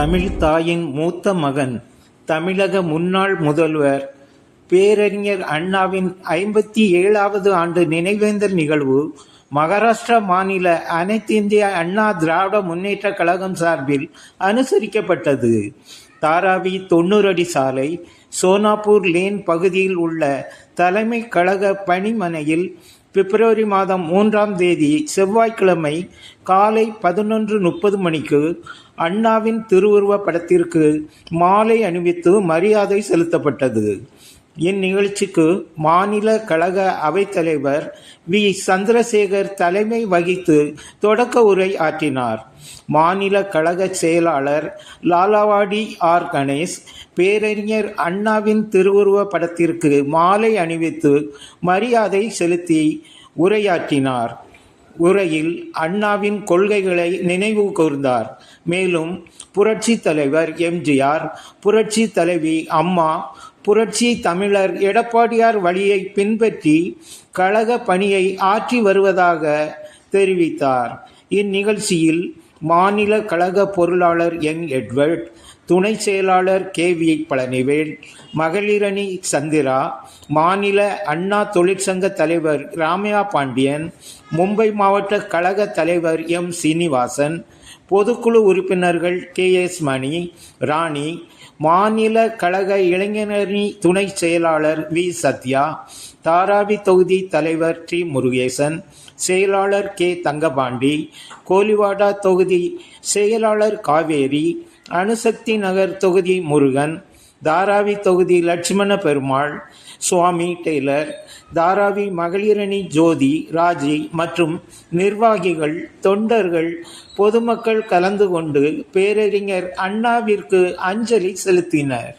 தமிழ் தாயின் மூத்த மகன் தமிழக முன்னாள் முதல்வர் பேரறிஞர் அண்ணாவின் ஐம்பத்தி ஏழாவது ஆண்டு நினைவேந்தல் நிகழ்வு மகாராஷ்டிரா மாநில அனைத்திந்திய அண்ணா திராவிட முன்னேற்ற கழகம் சார்பில் அனுசரிக்கப்பட்டது. தாராவி தொண்ணூறு அடி சாலை சோனாப்பூர் லேன் பகுதியில் உள்ள தலைமை கழக பணிமனையில் பிப்ரவரி மாதம் மூன்றாம் தேதி செவ்வாய்க்கிழமை காலை பதினொன்று முப்பது மணிக்கு அண்ணாவின் திருவுருவ படத்திற்கு மாலை அணிவித்து மரியாதை செலுத்தப்பட்டது. இந்நிகழ்ச்சிக்கு மாநில கழக அவைத்தலைவர் வி. சந்திரசேகர் தலைமை வகித்து தொடக்க உரை ஆற்றினார். மாநில கழக செயலாளர் லாலாவாடி ஆர். கணேஷ் பேரறிஞர் அண்ணாவின் திருவுருவப் படத்திற்கு மாலை அணிவித்து மரியாதை செலுத்தி உரையாற்றினார். உரையில் அண்ணாவின் கொள்கைகளை நினைவு கூர்ந்தார். மேலும் புரட்சி தலைவர் எம்ஜிஆர் புரட்சி தலைவி அம்மா புரட்சி தமிழர் எடப்பாடியார் வழியை பின்பற்றி கழக பணியை ஆற்றி வருவதாக தெரிவித்தார். இந்நிகழ்ச்சியில் மாநில கழக பொருளாளர் என். எட்வர்ட் துணை செயலாளர் கே. வி. பழனிவேல் மகளிரணி சந்திரா மாநில அண்ணா தொழிற்சங்க தலைவர் ராமையா பாண்டியன் மும்பை மாவட்ட கழக தலைவர் எம். சீனிவாசன் பொதுக்குழு உறுப்பினர்கள் கே எஸ் மணி ராணி மாநில கழக இளைஞரணி துணை செயலாளர் வி. சத்யா தாராவி தொகுதி தலைவர் டி. முருகேசன் செயலாளர் கே. தங்கபாண்டி கோலிவாடா தொகுதி செயலாளர் காவேரி அணுசக்தி நகர் தொகுதி முருகன் தாராவி தொகுதி லட்சுமண பெருமாள் சுவாமி டெய்லர் தாராவி மகளிரணி ஜோதி ராஜி மற்றும் நிர்வாகிகள் தொண்டர்கள் பொதுமக்கள் கலந்து கொண்டு பேரறிஞர் அண்ணாவிற்கு அஞ்சலி செலுத்தினர்.